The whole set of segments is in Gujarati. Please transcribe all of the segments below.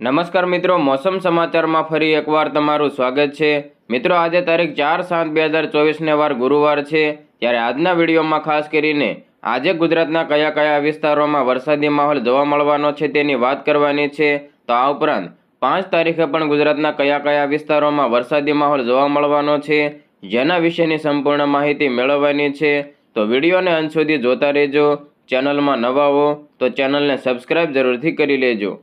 નમસ્કાર મિત્રો, મોસમ સમાચારમાં ફરી એકવાર તમારું સ્વાગત છે. મિત્રો, આજે તારીખ ચાર સાત બે હજાર ચોવીસને વાર ગુરુવાર છે. ત્યારે આજના વિડીયોમાં ખાસ કરીને આજે ગુજરાતના કયા કયા વિસ્તારોમાં વરસાદી માહોલ જોવા મળવાનો છે તેની વાત કરવાની છે. તો આ ઉપરાંત પાંચ તારીખે પણ ગુજરાતના કયા કયા વિસ્તારોમાં વરસાદી માહોલ જોવા મળવાનો છે, જેના વિશેની સંપૂર્ણ માહિતી મેળવવાની છે. તો વિડીયોને અંત સુધી જોતા રહેજો, ચેનલમાં નવા હો તો ચેનલને સબસ્ક્રાઈબ જરૂરથી કરી લેજો.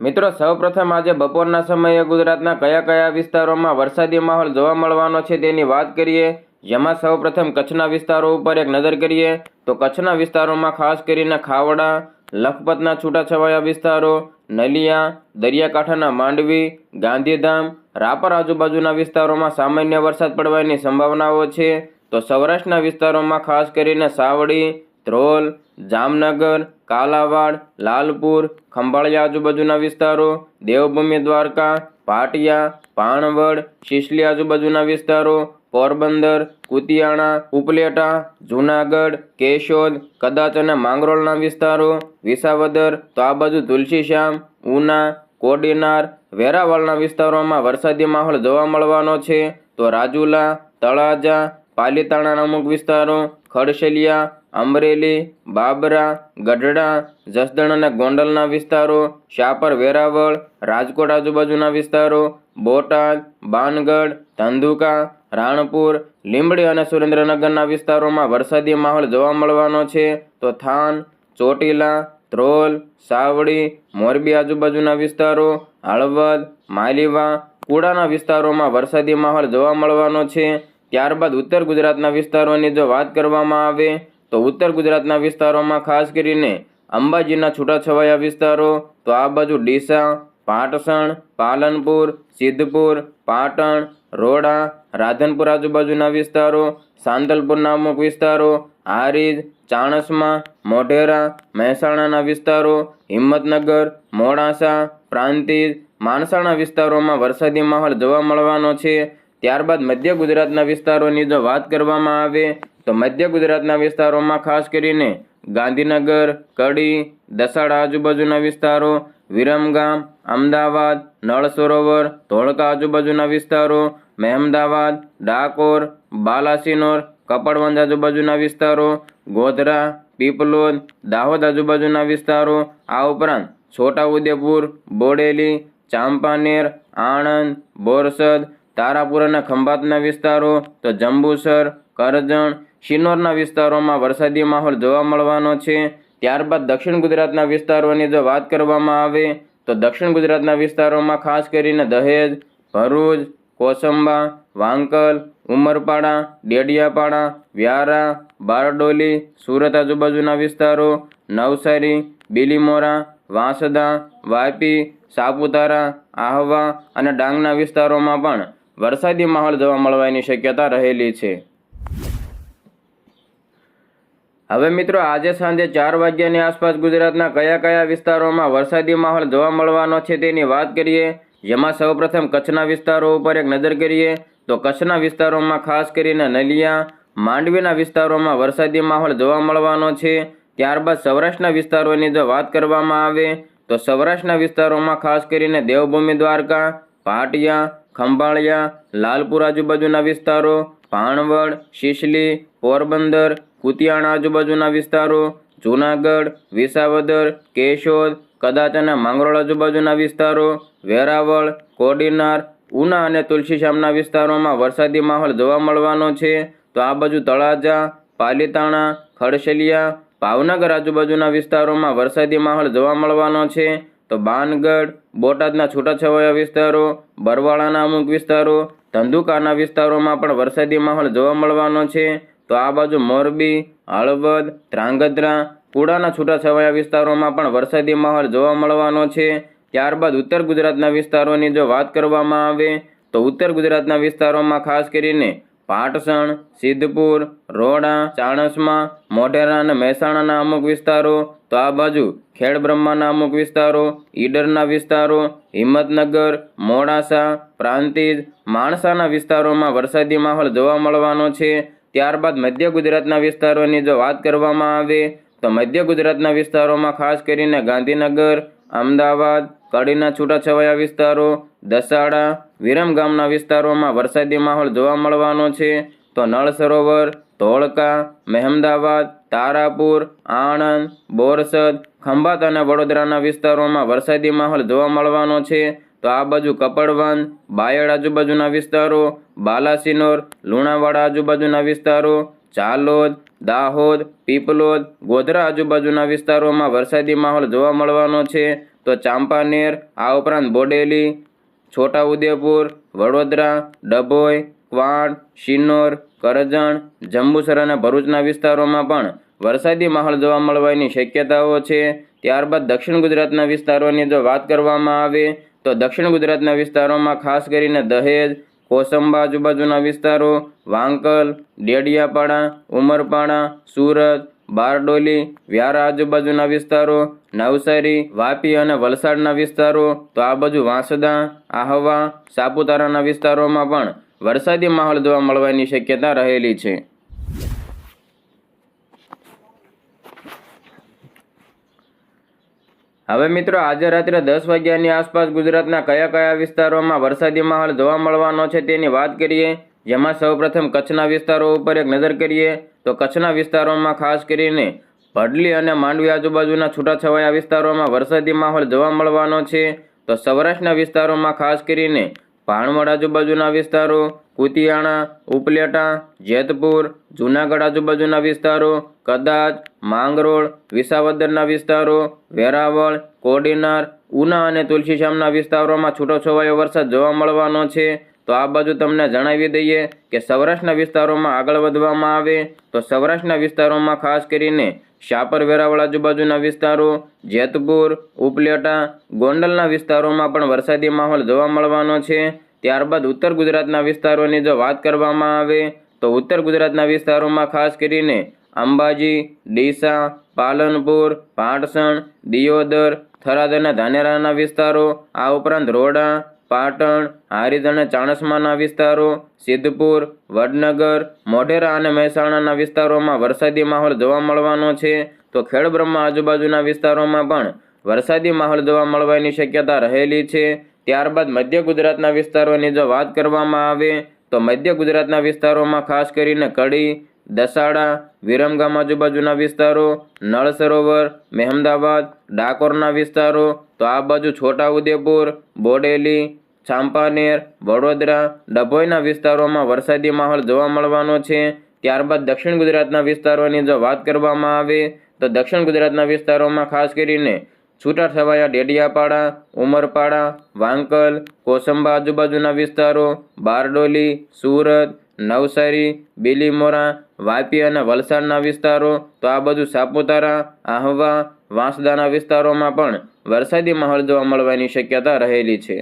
મિત્રો, સૌપ્રથમ આજે બપોરના સમયે ગુજરાતના કયા કયા વિસ્તારોમાં વરસાદી માહોલ જોવા મળવાનો છે તેની વાત કરીએ. જેમાં સૌપ્રથમ કચ્છના વિસ્તારો ઉપર એક નજર કરીએ તો કચ્છના વિસ્તારોમાં ખાસ કરીને ખાવડા, લખપતના છૂટાછવાયા વિસ્તારો, નલિયા, દરિયાકાંઠાના માંડવી, ગાંધીધામ, રાપર આજુબાજુના વિસ્તારોમાં સામાન્ય વરસાદ પડવાની સંભાવનાઓ છે. તો સૌરાષ્ટ્રના વિસ્તારોમાં ખાસ કરીને સાવડી, ધ્રોલ, જામનગર કાલાવાડ, લાલપુર, ખંભાળિયા આજુબાજુના વિસ્તારો, દેવભૂમિ, દ્વારકા, પાટિયા પાણવડ શિશલી આજુબાજુના વિસ્તારો, પોરબંદર, કુતિયાણા, ઉપલેટા, જુનાગઢ, કેશોદ, કદાચ અને માંગરોળના વિસ્તારો, વિસાવદર, તો આ બાજુ તુલસીશ્યામ, ઉના, કોડીનાર, વેરાવળના વિસ્તારોમાં વરસાદી માહોલ જોવા મળવાનો છે. તો રાજુલા, તળાજા, પાલીતાણાના અમુક વિસ્તારો, ખડશેલિયા અમરેલી, બાબરા, ગઢડા, જસદણ અને ગોંડલના વિસ્તારો શાપર વેરાવળ, રાજકોટ આજુબાજુના વિસ્તારો, બોટાદ, બાનગઢ, ધંધુકા, રાણપુર, લીંબડી અને સુરેન્દ્રનગરના વિસ્તારોમાં વરસાદી માહોલ જોવા મળવાનો છે. તો થાન, ચોટીલા, ધ્રોલ, સાવડી, મોરબી આજુબાજુના વિસ્તારો, હળવદ, માલીવા, કુડાના વિસ્તારોમાં વરસાદી માહોલ જોવા મળવાનો છે. ત્યારબાદ ઉત્તર ગુજરાતના વિસ્તારોની જો વાત કરવામાં આવે તો ઉત્તર ગુજરાતના વિસ્તારોમાં ખાસ કરીને અંબાજીના છૂટાછવાયા વિસ્તારો, તો આ બાજુ ડીસા, પાટસણ, પાલનપુર, સિદ્ધપુર, પાટણ, રોડા, રાધનપુર આજુબાજુના વિસ્તારો સાંદલપુરના અમુક વિસ્તારો, હારીજ, ચાણસમા, મોઢેરા, મહેસાણાના વિસ્તારો, હિંમતનગર, મોડાસા, પ્રાંતિજ, માણસાણા વિસ્તારોમાં વરસાદી માહોલ જોવા મળવાનો છે. ત્યારબાદ મધ્ય ગુજરાતના વિસ્તારોની જો વાત કરવામાં આવે તો મધ્ય ગુજરાતના વિસ્તારોમાં ખાસ કરીને ગાંધીનગર, કડી, દસાડા આજુબાજુના વિસ્તારો, વિરમગામ, અમદાવાદ, નળ સરોવર, ધોળકા આજુબાજુના વિસ્તારો, મહેમદાવાદ, ડાકોર, બાલાસિનોર, કપડવંજ આજુબાજુના વિસ્તારો, ગોધરા, પીપલોદ, દાહોદ આજુબાજુના વિસ્તારો. આ ઉપરાંત છોટાઉદેપુર, બોડેલી, ચાંપાનેર, આણંદ, બોરસદ, તારાપુર અને ખંભાતના વિસ્તારો. તો જંબુસર, કરજણ શિનોરના વિસ્તારોમાં વરસાદી માહોલ જોવા મળવાનો છે. ત્યારબાદ દક્ષિણ ગુજરાતના વિસ્તારોની જો વાત કરવામાં આવે, તો દક્ષિણ ગુજરાતના વિસ્તારોમાં ખાસ કરીને દહેજ, ભરૂચ, કોસંબા, વાંકલ, ઉમરપાડા, ડેડિયાપાડા, વ્યારા, બારડોલી, સુરત આજુબાજુના વિસ્તારો, નવસારી, બિલીમોરા, વાંસદા, વાપી, સાપુતારા, આહવા અને ડાંગના વિસ્તારોમાં પણ વરસાદી માહોલ જોવા મળવાની શક્યતા રહેલી છે. હવે મિત્રો આજે સાંજે ચાર વાગ્યાની આસપાસ ગુજરાતના કયા કયા વિસ્તારોમાં વરસાદી માહોલ જોવા મળવાનો છે તેની વાત કરીએ. જેમાં સૌપ્રથમ કચ્છના વિસ્તારો ઉપર એક નજર કરીએ તો કચ્છના વિસ્તારોમાં ખાસ કરીને નલિયા, માંડવીના વિસ્તારોમાં વરસાદી માહોલ જોવા મળવાનો છે. ત્યારબાદ સૌરાષ્ટ્રના વિસ્તારોની જો વાત કરવામાં આવે તો સૌરાષ્ટ્રના વિસ્તારોમાં ખાસ કરીને દેવભૂમિ દ્વારકા, પાટિયા, ખંભાળિયા, લાલપુર આજુબાજુના વિસ્તારો ભાણવડ શિશલી, પોરબંદર કુતિયાણા આજુબાજુના વિસ્તારો, જૂનાગઢ, વિસાવદર, કેશોદ, કદાચ અને માંગરોળ આજુબાજુના વિસ્તારો, વેરાવળ, કોડીનાર, ઉના અને તુલસીશ્યામના વિસ્તારોમાં વરસાદી માહોલ જોવા મળવાનો છે. તો આ બાજુ તળાજા, પાલીતાણા ખડશલિયા ભાવનગર આજુબાજુના વિસ્તારોમાં વરસાદી માહોલ જોવા મળવાનો છે. તો બાનગઢ, બોટાદના છૂટાછવાયા વિસ્તારો, બરવાળાના અમુક વિસ્તારો, ધંધુકાના વિસ્તારોમાં પણ વરસાદી માહોલ જોવા મળવાનો છે. તો આ બાજુ મોરબી, હળવદ, ધ્રાંગધ્રા, પુડાના છૂટાછવાયા વિસ્તારોમાં પણ વરસાદી માહોલ જોવા મળવાનો છે. ત્યારબાદ ઉત્તર ગુજરાતના વિસ્તારોની જો વાત કરવામાં આવે, તો ઉત્તર ગુજરાતના વિસ્તારોમાં ખાસ કરીને પાટસણ, સિદ્ધપુર રોડા ચાણસમાં, મોઢેરા અને મહેસાણાના અમુક વિસ્તારો, તો આ બાજુ ખેડબ્રહ્માના અમુક વિસ્તારો, ઈડરના વિસ્તારો, હિંમતનગર, મોડાસા, પ્રાંતિજ, માણસાના વિસ્તારોમાં વરસાદી માહોલ જોવા મળવાનો છે. ત્યારબાદ મધ્ય ગુજરાતના વિસ્તારોની જો વાત કરવામાં આવે, તો મધ્ય ગુજરાતના વિસ્તારોમાં ખાસ કરીને ગાંધીનગર, અમદાવાદ, કડીના છૂટાછવાયા વિસ્તારો, દસાડા, વિરમ ગામના વિસ્તારોમાં વરસાદી માહોલ જોવા મળવાનો છે. તો નળ સરોવર ધોળકા, મહેમદાવાદ, તારાપુર, આણંદ, બોરસદ, ખંભાત અને વડોદરાના વિસ્તારોમાં વરસાદી માહોલ જોવા મળવાનો છે. તો આ બાજુ કપડવંદ બાયડ આજુબાજુના વિસ્તારો, બાલાસિનોર, લુણાવાડા આજુબાજુના વિસ્તારો, ચાલોદ, દાહોદ, પીપલોદ, ગોધરા આજુબાજુના વિસ્તારોમાં વરસાદી માહોલ જોવા મળવાનો છે. તો ચાંપાનેર, આ ઉપરાંત બોડેલી, છોટાઉદેપુર, વડોદરા, ડભોઈ ક્વાંટ શિનોર, કરજણ, જંબુસર અને ભરૂચના વિસ્તારોમાં પણ વરસાદી માહોલ જોવા મળવાની શક્યતાઓ છે. ત્યારબાદ દક્ષિણ ગુજરાતના વિસ્તારોની જો વાત કરવામાં આવે તો દક્ષિણ ગુજરાતના વિસ્તારોમાં ખાસ કરીને દહેજ, કોસંબા આજુબાજુના વિસ્તારો, વાંકલ, ડેડિયાપાડા, ઉમરપાડા, સુરત, બારડોલી, વ્યારા આજુબાજુના વિસ્તારો, નવસારી, વાપી અને વલસાડના વિસ્તારો, તો આ બાજુ વાંસદા, આહવા, સાપુતારાના વિસ્તારોમાં પણ વરસાદી માહોલ જોવા મળવાની શક્યતા રહેલી છે. હવે મિત્રો, આજે રાત્રે દસ વાગ્યાની આસપાસ ગુજરાતના કયા કયા વિસ્તારોમાં વરસાદી માહોલ જોવા મળવાનો છે તેની વાત કરીએ. જેમાં સૌપ્રથમ કચ્છના વિસ્તારો ઉપર એક નજર કરીએ તો કચ્છના વિસ્તારોમાં ખાસ કરીને ભડલી અને માંડવી આજુબાજુના છૂટાછવાયા વિસ્તારોમાં વરસાદી માહોલ જોવા મળવાનો છે. તો સૌરાષ્ટ્રના વિસ્તારોમાં ખાસ કરીને ભાણવડ આજુબાજુના વિસ્તારો, કુતિયાણા, ઉપલેટા, જેતપુર, જૂનાગઢ આજુબાજુના વિસ્તારો, કદાચ માંગરોળ, વિસાવદરના વિસ્તારો, વેરાવળ, કોડીનાર, ઉના અને તુલસીશ્યામના વિસ્તારોમાં છૂટોછવાયો વરસાદ જોવા મળવાનો છે. તો આ બાજુ તમને જણાવી દઈએ કે સૌરાષ્ટ્રના વિસ્તારોમાં આગળ વધવામાં આવે તો સૌરાષ્ટ્રના વિસ્તારોમાં ખાસ કરીને શાપર વેરાવળ આજુબાજુના વિસ્તારો, જેતપુર, ઉપલેટા, ગોંડલના વિસ્તારોમાં પણ વરસાદી માહોલ જોવા મળવાનો છે. ત્યારબાદ ઉત્તર ગુજરાતના વિસ્તારોની જો વાત કરવામાં આવે તો ઉત્તર ગુજરાતના વિસ્તારોમાં ખાસ કરીને અંબાજી, ડીસા, પાલનપુર પાટસણ દિયોદર, થરાદ અને ધાનેરાના વિસ્તારો, આ ઉપરાંત રોડા પાટણ, હારીજ અને ચાણસ્માના વિસ્તારો, સિદ્ધપુર, વડનગર, મોઢેરા અને મહેસાણાના વિસ્તારોમાં વરસાદી માહોલ જોવા મળવાનો છે. તો ખેડબ્રહ્મા આજુબાજુના વિસ્તારોમાં પણ વરસાદી માહોલ જોવા મળવાની શક્યતા રહેલી છે. ત્યારબાદ મધ્ય ગુજરાતના વિસ્તારોની જો વાત કરવામાં આવે, તો મધ્ય ગુજરાતના વિસ્તારોમાં ખાસ કરીને કડી, દસાડા, વિરમગામ આજુબાજુના વિસ્તારો નળ સરોવર મહેમદાવાદ, ડાકોરના વિસ્તારો, તો આ બાજુ છોટાઉદેપુર બોડેલી ચાંપાનેર, વડોદરા, ડભોઈના વિસ્તારોમાં વરસાદી માહોલ જોવા મળવાનો છે. ત્યારબાદ દક્ષિણ ગુજરાતના વિસ્તારોની જો વાત કરવામાં આવે, તો દક્ષિણ ગુજરાતના વિસ્તારોમાં ખાસ કરીને છૂટાછવાયા ડેડિયાપાડા, ઉમરપાડા, વાંકલ, કોસંબા આજુબાજુના વિસ્તારો, બારડોલી, સુરત, નવસારી, બીલીમોરા, વાપી અને વલસાડના વિસ્તારો, તો આ બધું સાપુતારા, આહવા, વાંસદાના વિસ્તારોમાં પણ વરસાદી માહોલ જોવા મળવાની શક્યતા રહેલી છે.